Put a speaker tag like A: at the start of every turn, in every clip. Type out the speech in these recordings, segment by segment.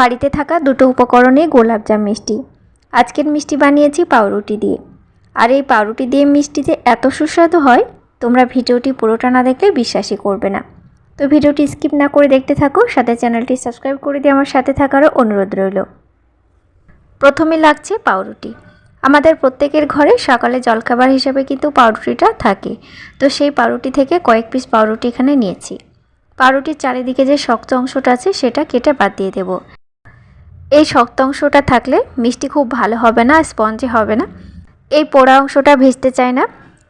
A: বাড়িতে থাকা দুটো উপকরণে গোলাপজাম মিষ্টি। আজকের মিষ্টি বানিয়েছি পাউরুটি দিয়ে। আর এই পাউরুটি দিয়ে মিষ্টি যে এত সুস্বাদু হয়, তোমরা ভিডিওটি পুরোটা না দেখলে বিশ্বাসই করবে না। তো ভিডিওটি স্কিপ না করে দেখতে থাকো, সাথে চ্যানেলটি সাবস্ক্রাইব করে দিয়ে আমার সাথে থাকারও অনুরোধ রইল। প্রথমে লাগছে পাউরুটি। আমাদের প্রত্যেকের ঘরে সকালে জলখাবার হিসাবে কিন্তু পাউরুটিটা থাকে। তো সেই পাউরুটি থেকে কয়েক পিস পাউরুটি এখানে নিয়েছি। পাউরুটির চারিদিকে যে শক্ত অংশটা আছে, সেটা কেটে বাদ দিয়ে দেবো। এই শক্ত অংশটা থাকলে মিষ্টি খুব ভালো হবে না, স্পঞ্জে হবে না। এই পোড়া অংশটা ভেজতে চায় না,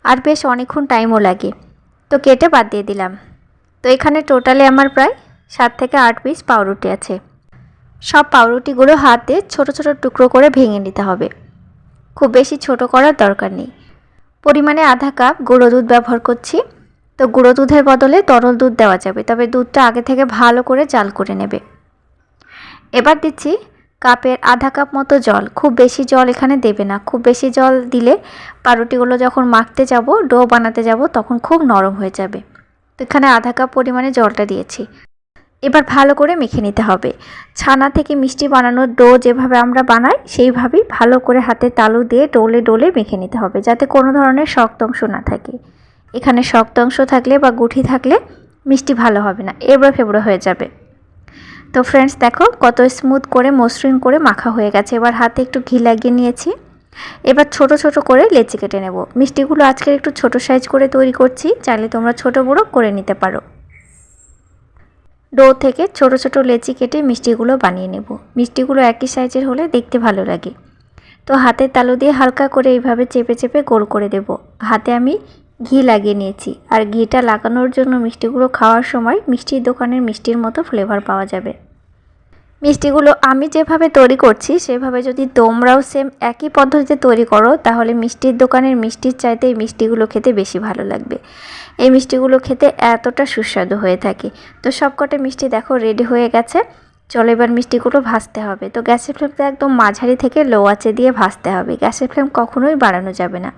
A: আর বেশ অনেকক্ষণ টাইমও লাগে। তো কেটে বাদ দিয়ে দিলাম। তো এখানে টোটালি আমার প্রায় সাত থেকে আট পিস পাউরুটি আছে। সব পাউরুটিগুলো হাতে ছোট ছোট টুকরো করে ভেঙে নিতে হবে। খুব বেশি ছোট করার দরকার নেই। পরিমাণে আধা কাপ গুঁড়ো দুধ ব্যবহার করছি। তো গুঁড়ো দুধের বদলে তরল দুধ দেওয়া যাবে, তবে দুধটা আগে থেকে ভালো করে জাল করে নেবে। এবার দিচ্ছি কাপের আধা কাপ মতো জল। খুব বেশি জল এখানে দেবে না। খুব বেশি জল দিলে পাউরুটিগুলো যখন মাখতে যাব, ডো বানাতে যাব, তখন খুব নরম হয়ে যাবে। তো এখানে আধা কাপ পরিমাণে জলটা দিয়েছি। এবার ভালো করে মেখে নিতে হবে। ছানা থেকে মিষ্টি বানানোর ডো যেভাবে আমরা বানাই, সেইভাবেই ভালো করে হাতে তালু দিয়ে ডোলে ডোলে মেখে নিতে হবে, যাতে কোনো ধরনের শক্ত অংশ না থাকে। এখানে শক্ত অংশ থাকলে বা গুঠি থাকলে মিষ্টি ভালো হবে না। এবড়ো ফেবড়ো হয়ে যাবে। তো ফ্রেন্ডস দেখো কত স্মুথ করে, মসৃণ করে মাখা হয়ে গেছে। এবার হাতে একটু ঘি লাগিয়ে নিয়েছি। এবার ছোট ছোট করে লেচি কেটে নেব। মিষ্টিগুলো আজকের একটু ছোট সাইজ করে তৈরি করছি, চাইলে তোমরা ছোট বড়ো করে নিতে পারো। ডো থেকে ছোট ছোট লেচি কেটে মিষ্টিগুলো বানিয়ে নেব। মিষ্টিগুলো একই সাইজের হলে দেখতে ভালো লাগে। তো হাতের তালু দিয়ে হালকা করে এইভাবে চেপে চেপে গোল করে দেব। হাতে আমি ঘি লাগিয়ে নিয়েছি। আর ঘিটা লাগানোর জন্য মিষ্টিগুলো খাওয়ার সময় মিষ্টির দোকানের মিষ্টির মতো ফ্লেভার পাওয়া যাবে। মিষ্টিগুলো আমি যেভাবে তৈরি করছি, সেভাবে যদি তোমরাও সেম একই পদ্ধতিতে তৈরি করো, তাহলে মিষ্টির দোকানের মিষ্টির চাইতে এই মিষ্টিগুলো খেতে বেশি ভালো লাগবে। এই মিষ্টিগুলো খেতে এতটা সুস্বাদু হয়ে থাকে। তো সবকটা মিষ্টি দেখো রেডি হয়ে গেছে। চলো এবার মিষ্টিগুলো ভাজতে হবে। তো গ্যাসের ফ্লেমটা একদম মাঝারি থেকে লো আঁচে দিয়ে ভাজতে হবে। গ্যাসের ফ্লেম কখনোই বাড়ানো যাবে না।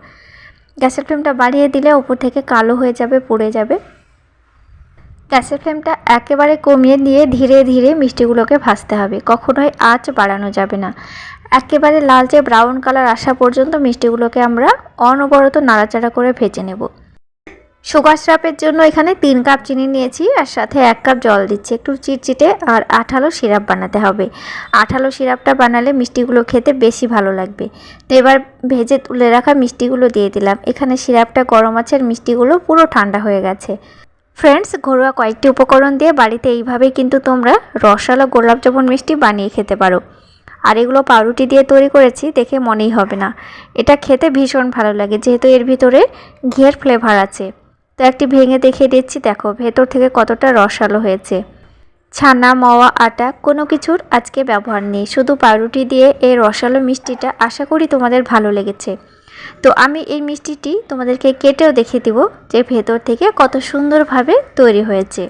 A: গ্যাসের ফ্লেমটা বাড়িয়ে দিলে ওপর থেকে কালো হয়ে যাবে, পড়ে যাবে। গ্যাসের ফ্লেমটা একেবারে কমিয়ে দিয়ে ধীরে ধীরে মিষ্টিগুলোকে ভাজতে হবে। কখনোই আঁচ বাড়ানো যাবে না। একেবারে লালচে ব্রাউন কালার আসা পর্যন্ত মিষ্টিগুলোকে আমরা অনবরত নাড়াচাড়া করে ভেজে নেব। সুগার স্রাপের জন্য এখানে তিন কাপ চিনি নিয়েছি আর সাথে এক কাপ জল দিচ্ছি। একটু চিটচিটে আর আঠালো সিরাপ বানাতে হবে। আঠালো সিরাপটা বানালে মিষ্টিগুলো খেতে বেশি ভালো লাগবে। তো এবার ভেজে তুলে রাখা মিষ্টিগুলো দিয়ে দিলাম। এখানে সিরাপটা গরম আছে আর মিষ্টিগুলো পুরো ঠান্ডা হয়ে গেছে। ফ্রেন্ডস, ঘরোয়া কয়েকটি উপকরণ দিয়ে বাড়িতে এইভাবেই কিন্তু তোমরা রসালো গোলাপ জামুন মিষ্টি বানিয়ে খেতে পারো। আর এগুলো পাউরুটি দিয়ে তৈরি করেছি, দেখে মনেই হবে না। এটা খেতে ভীষণ ভালো লাগে, যেহেতু এর ভিতরে ঘিয়ের ফ্লেভার আছে। তো একটি ভেঙে দেখিয়ে দিচ্ছি, দেখো, ভেতর থেকে কতটা রসালো হয়েছে। ছানা মাওয়া আটা, কোনো কিছুর আজকে ব্যবহার নেই। শুধু পাউরুটি দিয়ে এই রসালো মিষ্টিটা আশা করি তোমাদের ভালো লেগেছে। তো আমি এই মিষ্টিটি তোমাদেরকে কেটেও দেখিয়ে দিব যে ভেতর থেকে কত সুন্দরভাবে তৈরি হয়েছে।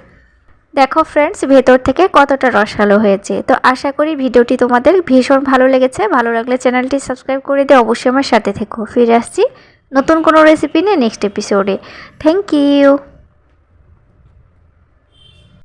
A: দেখো ফ্রেন্ডস ভেতর থেকে কতটা রসালো হয়েছে। তো আশা করি ভিডিওটি তোমাদের ভীষণ ভালো লেগেছে। ভালো লাগলে চ্যানেলটি সাবস্ক্রাইব করে দিয়ে অবশ্যই আমার সাথে থেকো। ফিরে আসছি নতুন কোনো রেসিপি নিয়ে নেক্সট এপিসোডে থ্যাংক ইউ